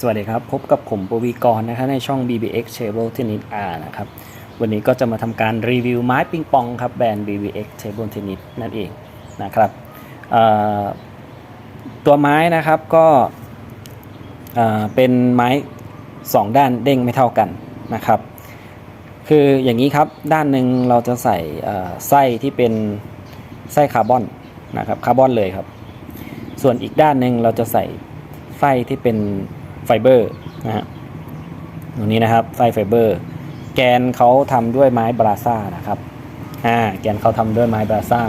สวัสดีครับ พบกับผมปวีกรณ์นะครับในช่อง BBX Table Tennis R นะครับ วันนี้ก็จะมาทำการรีวิวไม้ปิงปองครับแบรนด์ BBX Table Tennis นั่นเองนะครับตัวไม้นะครับก็เป็นไม้ 2 ด้านเด้งไม่เท่ากันนะครับ คืออย่างนี้ครับด้านหนึ่งเราจะใส่ไส้ที่เป็นไส้คาร์บอนนะครับคาร์บอนเลยครับ ส่วนอีกด้านหนึ่งเราจะใส่ไส้ที่เป็น ไฟเบอร์นะฮะตรงนี้นะครับไส้ไฟเบอร์ แกนเขาทำด้วยไม้บราซ่านะครับอ่าแกนเขาทำด้วยไม้บราซ่า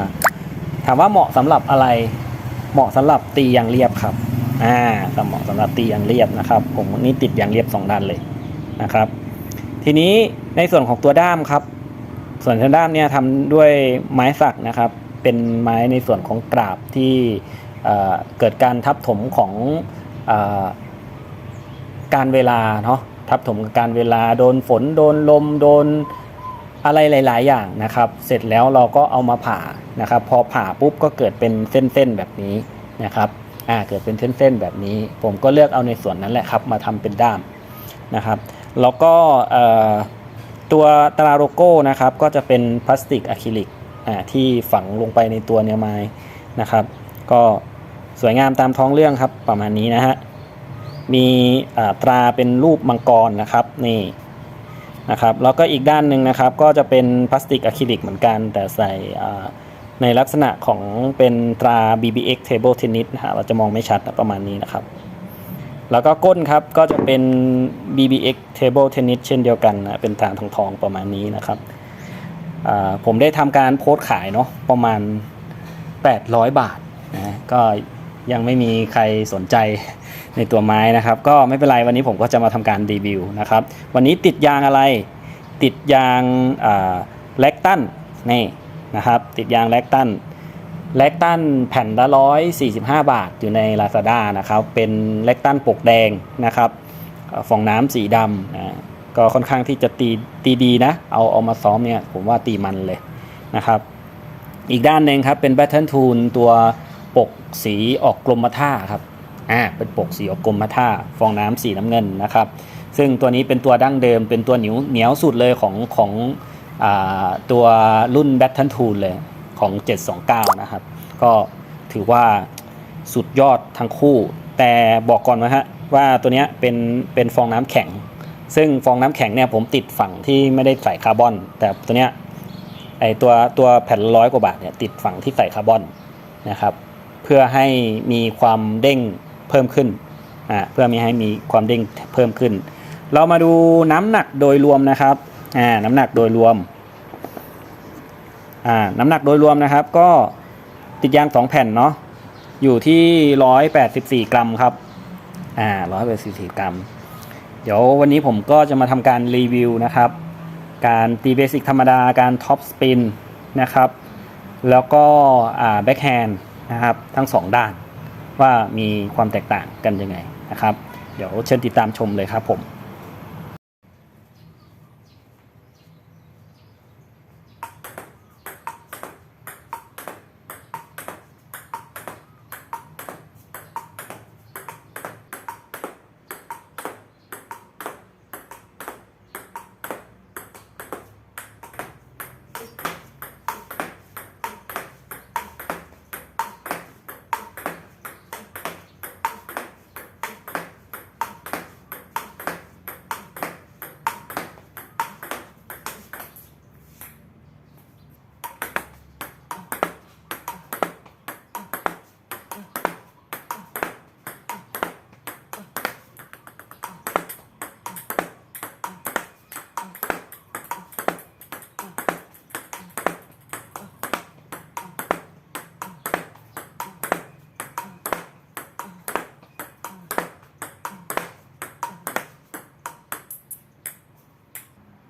ถามว่าเหมาะสำหรับอะไร เหมาะสำหรับตียางเรียบครับอ่าเหมาะสำหรับตียางเรียบนะครับ ผมนี่ติดยางเรียบสองด้านเลยนะครับ ทีนี้ในส่วนของตัวด้ามครับ ส่วนด้ามเนี่ยทำด้วยไม้สักนะครับ เป็นไม้ในส่วนของกราบที่เเกิดการทับถมของ การเวลาเนาะทับถมกับการเวลาโดนฝนโดนลมโดนอะไรหลาย ๆ อย่างนะครับ เสร็จแล้วเราก็เอามาผ่านะครับ พอผ่าปุ๊บก็เกิดเป็นเส้นๆแบบนี้นะครับอ่าเกิดเป็นเส้นๆแบบนี้ ผมก็เลือกเอาในส่วนนั้นแหละครับ มาทำเป็นด้ามนะครับ แล้วก็ตัวตราโลโก้นะครับ ก็จะเป็นพลาสติกอะคริลิกอ่าที่ฝังลงไปในตัวเนื้อไม้นะครับ ก็สวยงามตามท้องเรื่องครับประมาณนี้นะฮะ มีตราเป็นรูปมังกรนะครับนี่นะครับแล้วก็อีกด้านหนึ่งนะครับก็จะเป็นพลาสติกอะคริลิกเหมือนกัน แต่ใส่ในลักษณะของเป็นตรา BBX Table Tennis นะฮะเราจะมองไม่ชัดนะประมาณนี้นะครับ แล้วก็ก้นครับก็จะเป็น BBX Table Tennis เช่นเดียวกันนะเป็นตาทองทองๆประมาณนี้นะครับผมได้ทำการโพสต์ขายเนาะประมาณ 800 บาทนะก็ยังไม่มีใครสนใจ ในตัวไม้นะครับ ก็ไม่เป็นไรวันนี้ผมก็จะมาทำการรีวิวนะครับ วันนี้ติดยางอะไร ติดยางแลกตันนี่นะครับ ติดยางแลกตันแลกตันแผ่นละร้อยสี่สิบห้าบาทอยู่ใน Lazada นะครับ เป็นแลกตันปกแดงนะครับฝ่อฟองน้ำสีดำนะก็ค่อนข้างที่จะตีตีดีนะ เอาเอามาซ้อมเนี่ยผมว่าตีมันเลยนะครับ อีกด้านหนึ่งครับเป็น Battle Tool ตัวปกสีออกกรมท่าครับ อ่าเป็นปกสีออกกรมท่าฟองน้ำสีน้ำเงินนะครับ ซึ่งตัวนี้เป็นตัวดั้งเดิม เป็นตัวเหนียวเหนียวสุดเลยของของอาตัวรุ่น Battle Tool เลยของ 729 นะครับ ก็ถือว่าสุดยอดทั้งคู่ แต่บอกก่อนนะฮะว่าตัวนี้เป็นเป็นฟองน้ำแข็ง ซึ่งฟองน้ำแข็งเนี่ยผมติดฝั่งที่ไม่ได้ใส่คาร์บอน แต่ตัวเนี้ยไอตัวตัวแผ่นร้อยกว่าบาทเนี่ยติดฝั่งที่ใส่คาร์บอนนะครับ เพื่อให้มีความเด้ง เพิ่มขึ้นอ่าเพื่อมีให้มีความเด้งเพิ่มขึ้น เรามาดูน้ำหนักโดยรวมนะครับอ่าน้ำหนักโดยรวมอ่าน้ำหนักโดยรวมนะครับ ก็ติดยางสองแผ่นเนาะอยู่ที่ร้อยแปดสิบสี่กรัมครับอ่าร้อยแปดสิบสี่กรัม เดี๋ยววันนี้ผมก็จะมาทำการรีวิวนะครับ การตีเบสิกธรรมดาการท็อปสปินนะครับ แล้วก็แบ็คแฮนด์นะครับ ทั้งสองด้าน ว่ามีความแตกต่างกันยังไงนะครับ เดี๋ยวเชิญติดตามชมเลยครับผม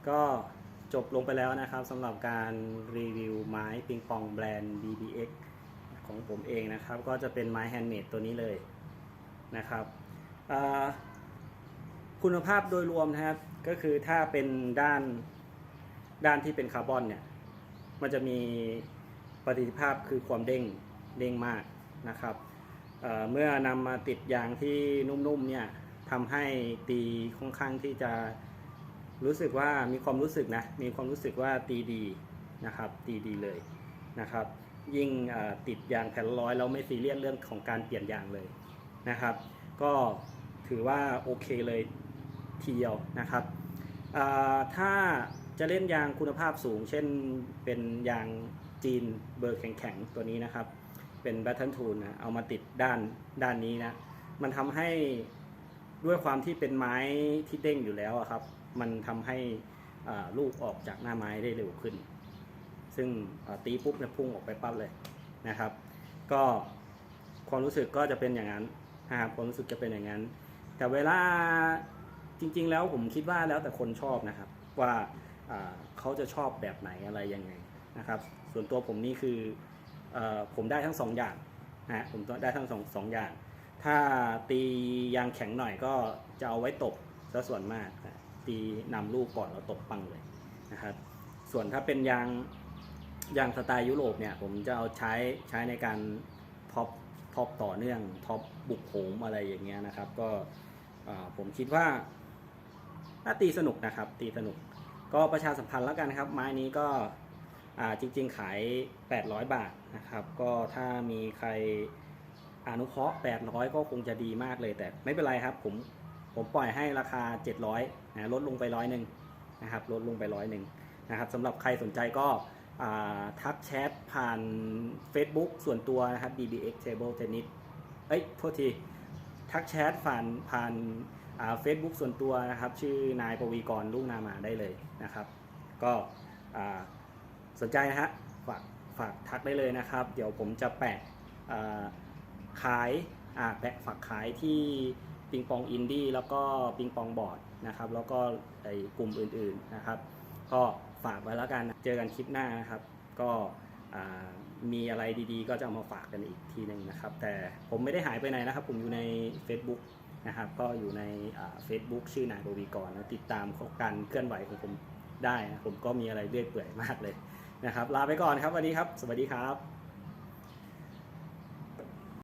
ก็จบลงไปแล้วนะครับสำหรับการรีวิวไม้ปิงปองแบรนด์ BBX ของผมเองนะครับ ก็จะเป็นไม้แฮนด์เมดตัวนี้เลยนะครับคุณภาพโดยรวมนะครับ ก็คือถ้าเป็นด้านด้านที่เป็นคาร์บอนเนี่ย มันจะมีประสิทธิภาพคือความเด้งเด้งมากนะครับเเมื่อนำมาติดยางที่นุ่มๆเนี่ยทำให้ตีค่อนข้างที่จะ รู้สึกว่ามีความรู้สึกนะ มีความรู้สึกว่าตีดีนะครับ ตีดีเลยนะครับ ยิ่งติดยางแผ่นร้อยแล้วไม่ซีเรียสเรื่องของการเปลี่ยนยางเลยนะครับ ก็ถือว่าโอเคเลยทีเดียวนะครับ ถ้าจะเล่นยางคุณภาพสูง เช่นเป็นยางจีนเบอร์แข็งๆตัวนี้นะครับ เป็นแบตเทิลทูลนะเอามาติดด้านด้านนี้นะ มันทำให้ด้วยความที่เป็นไม้ที่เด้งอยู่แล้วครับ มันทำให้ลูกออกจากหน้าไม้ได้เร็วขึ้น ซึ่งตีปุ๊บเนี่ยพุ่งออกไปปั๊บเลยนะครับ ก็ความรู้สึกก็จะเป็นอย่างนั้นนะครับความรู้สึกจะเป็นอย่างนั้น แต่เวลาจริง ๆ แล้วผมคิดว่าแล้วแต่คนชอบนะครับ ว่าเขาจะชอบแบบไหนอะไรยังไงนะครับ ส่วนตัวผมนี่คืออผมได้ทั้งสองอย่างนะฮะผมได้ทั้งสองสองอย่าง ถ้าตียางแข็งหน่อยก็จะเอาไว้ตบซะส่วนมากนะ ตีนำลูกก่อนแล้วตบปังเลยนะครับ ส่วนถ้าเป็นยางยางสไตล์ยุโรปเนี่ย ผมจะเอาใช้ใช้ในการท็อปท็อปต่อเนื่องท็อปบุกโหมอะไรอย่างเงี้ยนะครับ ก็ผมคิดว่าน่าตีสนุกนะครับ ตีสนุกก็ประชาสัมพันธ์แล้วกันครับ ไม้นี้ก็จริง ๆ ขาย 800 บาทนะครับ ก็ถ้ามีใครอนุเคราะห์800 ก็คงจะดีมากเลยแต่ไม่เป็นไรครับผม ผมปล่อยให้ราคา 700นะลดลงไปร้อยหนึ่งนะครับลดลงไปร้อยหนึ่งนะครับสำหรับใครสนใจก็ทักแชทผ่าน Facebook ส่วนตัวนะครับ BBX Table Tennis เอ้ยโทษที ทักแชทผ่านผ่านเฟซบุ๊กส่วนตัวนะครับ ชื่อนายปวีกรลูกนามาได้เลยนะครับ ก็สนใจนะฮะฝากฝากทักได้เลยนะครับ เดี๋ยวผมจะแปะขายแปะฝักขายที่ ปิงปองอินดี้แล้วก็ปิงปองบอร์ดนะครับ แล้วก็ไอกลุ่มอื่นๆนะครับ ก็ฝากไว้แล้วกันเจอกันคลิปหน้านะครับ ก็มีอะไรดีๆ ก็จะเอามาฝากกันอีกทีหนึ่งนะครับ แต่ผมไม่ได้หายไปไหนนะครับ ผมอยู่ใน Facebook นะครับ ก็อยู่ในเฟซบุ๊กชื่อนายบวีกรนะติดตามการเคลื่อนไหวของผมได้นะผมก็มีอะไรเรื่อยเปื่อยมากเลยนะครับ ลาไปก่อนครับวันนี้ครับ สวัสดีครับ